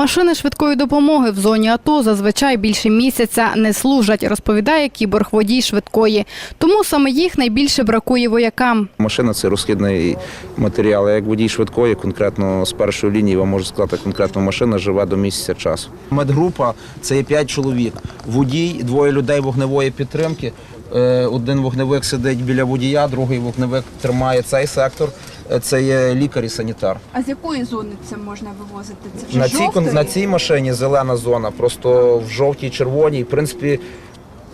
Машини швидкої допомоги в зоні АТО зазвичай більше місяця не служать, розповідає кіборг водій швидкої. Тому саме їх найбільше бракує воякам. Машина це розхідний матеріал. А Як водій швидкої, конкретно з першої лінії, вам можу сказати, конкретно машина живе до місяця часу. Медгрупа це є 5 чоловік. Водій, двоє людей вогневої підтримки. Е, Один вогневик сидить біля водія, другий вогневик тримає цей сектор. Е, Це є лікар і санітар. А з якої зони це можна вивозити? Це вже На цій, на цій машині зелена зона, просто в жовтій, червоній, в принципі,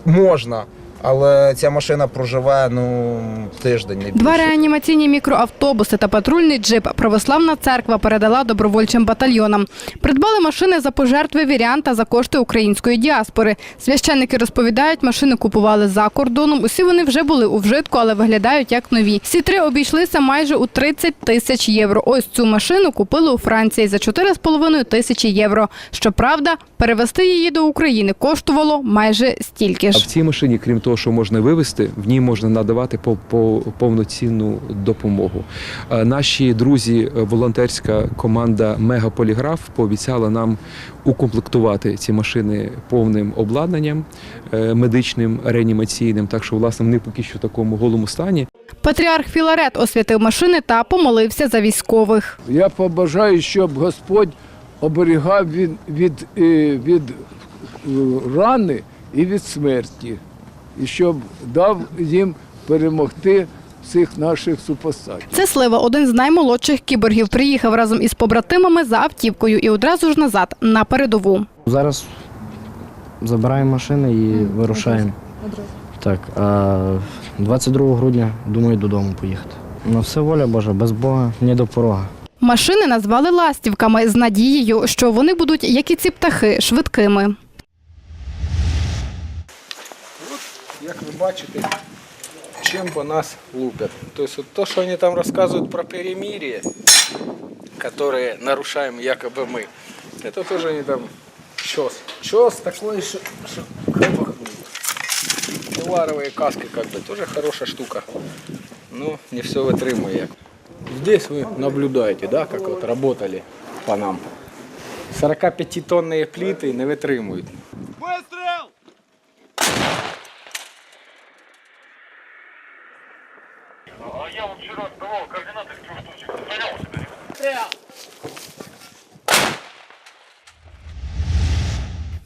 можна. Але ця машина проживе ну, тиждень. не Два реанімаційні мікроавтобуси та патрульний джип православна церква передала добровольчим батальйонам. Придбали машини за пожертви вірян та за кошти української діаспори. Священники розповідають, машини купували за кордоном. Усі вони вже були у вжитку, але виглядають як нові. Всі три обійшлися майже у 30 тисяч євро. Ось цю машину купили у Франції за 4,5 тисячі євро. Щоправда, перевезти її до України коштувало майже стільки А ж. в цій машині, крім того, що можна вивезти, в ній можна надавати по, по повноцінну допомогу. Е, Наші друзі, е, волонтерська команда Мегаполіграф пообіцяла нам укомплектувати ці машини повним обладнанням е, медичним, реанімаційним. Так що, власне, вони поки що в такому голому стані. Патріарх Філарет освятив машини та помолився за військових. Я побажаю, щоб Господь оберігав від, від, від рани і від смерті, і щоб дав їм перемогти всіх наших супостатів. Це Слива, один з наймолодших кіборгів, приїхав разом із побратимами за автівкою і одразу ж назад на передову. Зараз забираємо машини і вирушаємо. Так, а 22 грудня думаю додому поїхати. Ну все воля Божа, без Бога, ні до порога. Машини назвали ластівками з надією, що вони будуть, як і ці птахи, швидкими. Як ви бачите, чим по нас лупят. Тобто от то, що вони там розказують про перемирие, которое нарушаем якобы мы, это тоже они там чес. Чес такой, что, что Пиларовые каски как бы тоже хорошая штука. Но не все вытримує. Здесь вы наблюдаете, да, как вот работали по нам. 45-тонные плиты не витримують.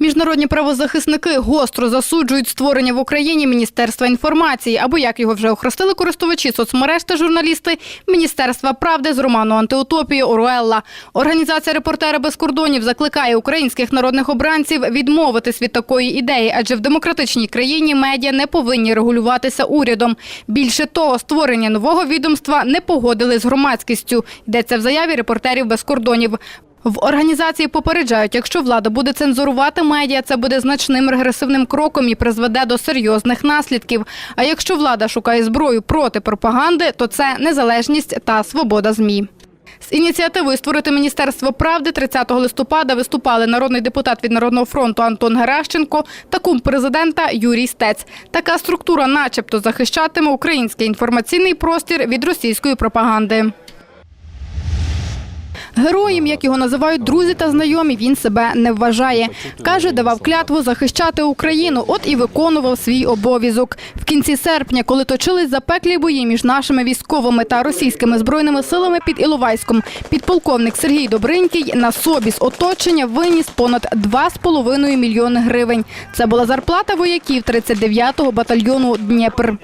Міжнародні правозахисники гостро засуджують створення в Україні Міністерства інформації, або як його вже охрестили користувачі соцмереж та журналісти Міністерства правди з роману Антиутопії Оруелла. Організація Репортери без кордонів закликає українських народних обранців відмовитись від такої ідеї, адже в демократичній країні медіа не повинні регулюватися урядом. Більше того, створення нового відомства не погодили з громадськістю. Йдеться в заяві репортерів без кордонів. В організації попереджають, якщо влада буде цензурувати медіа, це буде значним регресивним кроком і призведе до серйозних наслідків. А якщо влада шукає зброю проти пропаганди, то це незалежність та свобода ЗМІ. З ініціативою створити Міністерство правди 30 листопада виступали народний депутат від Народного фронту Антон Геращенко та кум президента Юрій Стець. Така структура начебто захищатиме український інформаційний простір від російської пропаганди. Героєм, як його називають друзі та знайомі, він себе не вважає. Каже, давав клятву захищати Україну, от і виконував свій обов'язок. В кінці серпня, коли точились запеклі бої між нашими військовими та російськими збройними силами під Іловайськом, підполковник Сергій Добринький на собі з оточення виніс понад 2,5 мільйони гривень. Це була зарплата вояків 39-го батальйону Дніпр.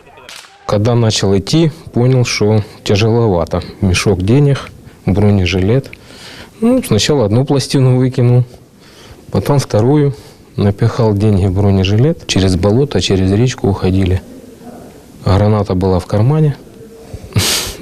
Когда начал идти, понял, что тяжеловато. Мешок денег, бронежилет. Ну, сначала одну пластину выкинул, потом вторую. Напихал деньги в бронежилет. Через болото, через речку уходили. Граната была в кармане.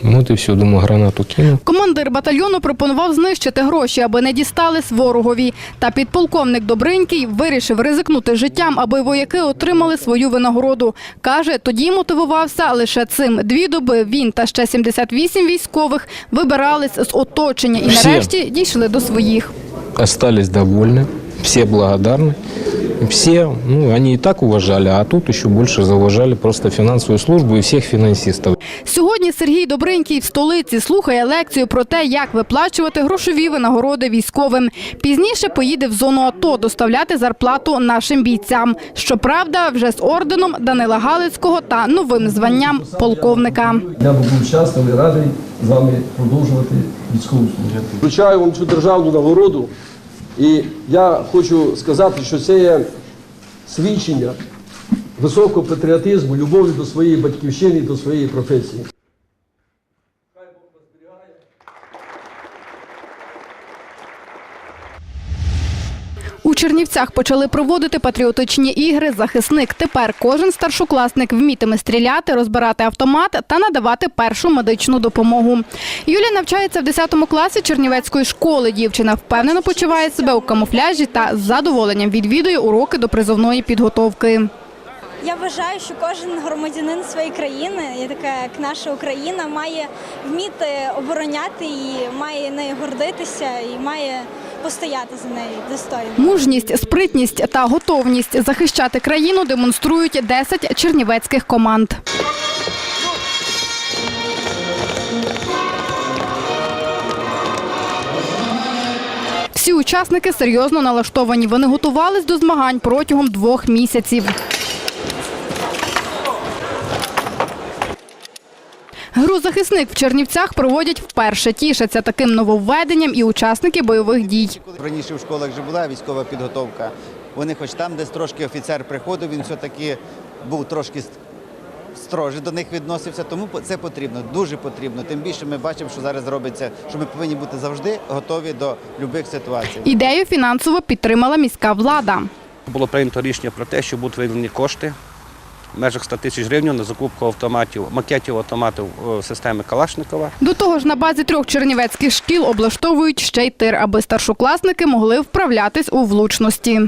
Вот и все, думаю, гранату кинул. Командир батальйону пропонував знищити гроші, аби не дістались ворогові. Та підполковник Добринький вирішив ризикнути життям, аби вояки отримали свою винагороду. Каже, тоді мотивувався лише цим. Дві доби він та ще 78 військових вибирались з оточення і Всі. нарешті дійшли до своїх. Остались довольны, все благодарны. Все, ну, они и так уважали, а тут еще больше зауважали просто финансовую службу и всех финансистов. Сьогодні Сергій Добринький в столиці слухає лекцію про те, як виплачувати грошові винагороди військовим. Пізніше поїде в зону АТО доставляти зарплату нашим бійцям. Щоправда, вже з орденом Данила Галицького та новим званням полковника. Я був щасливий, радий з вами продовжувати військову службу. Вручаю вам цю державну нагороду, і я хочу сказати, що це є свідчення високого патріотизму, любові до своєї батьківщини до своєї професії. У Чернівцях почали проводити патріотичні ігри Захисник. Тепер кожен старшокласник вмітиме стріляти, розбирати автомат та надавати першу медичну допомогу. Юлія навчається в 10 класі Чернівецької школи. Дівчина впевнено почуває себе у камуфляжі та з задоволенням відвідує уроки до призовної підготовки. Я вважаю, що кожен громадянин своєї країни, така як наша Україна, має вміти обороняти її, має нею гордитися і має постояти за нею достойно. Мужність, спритність та готовність захищати країну демонструють 10 чернівецьких команд. Всі учасники серйозно налаштовані. Вони готувались до змагань протягом двох місяців. Гру захисник в Чернівцях проводять вперше. Тішаться таким нововведенням і учасники бойових дій. Раніше в школах вже була військова підготовка. Вони хоч там десь трошки офіцер приходив, він все-таки був трошки строже до них відносився, тому це потрібно, дуже потрібно. Тим більше ми бачимо, що зараз робиться, що ми повинні бути завжди готові до будь-яких ситуацій. Ідею фінансово підтримала міська влада. Було прийнято рішення про те, що будуть виділені кошти в межах 100 тисяч гривень на закупку автоматів, макетів автоматів е, системи Калашникова. До того ж, на базі трьох чернівецьких шкіл облаштовують ще й тир, аби старшокласники могли вправлятись у влучності.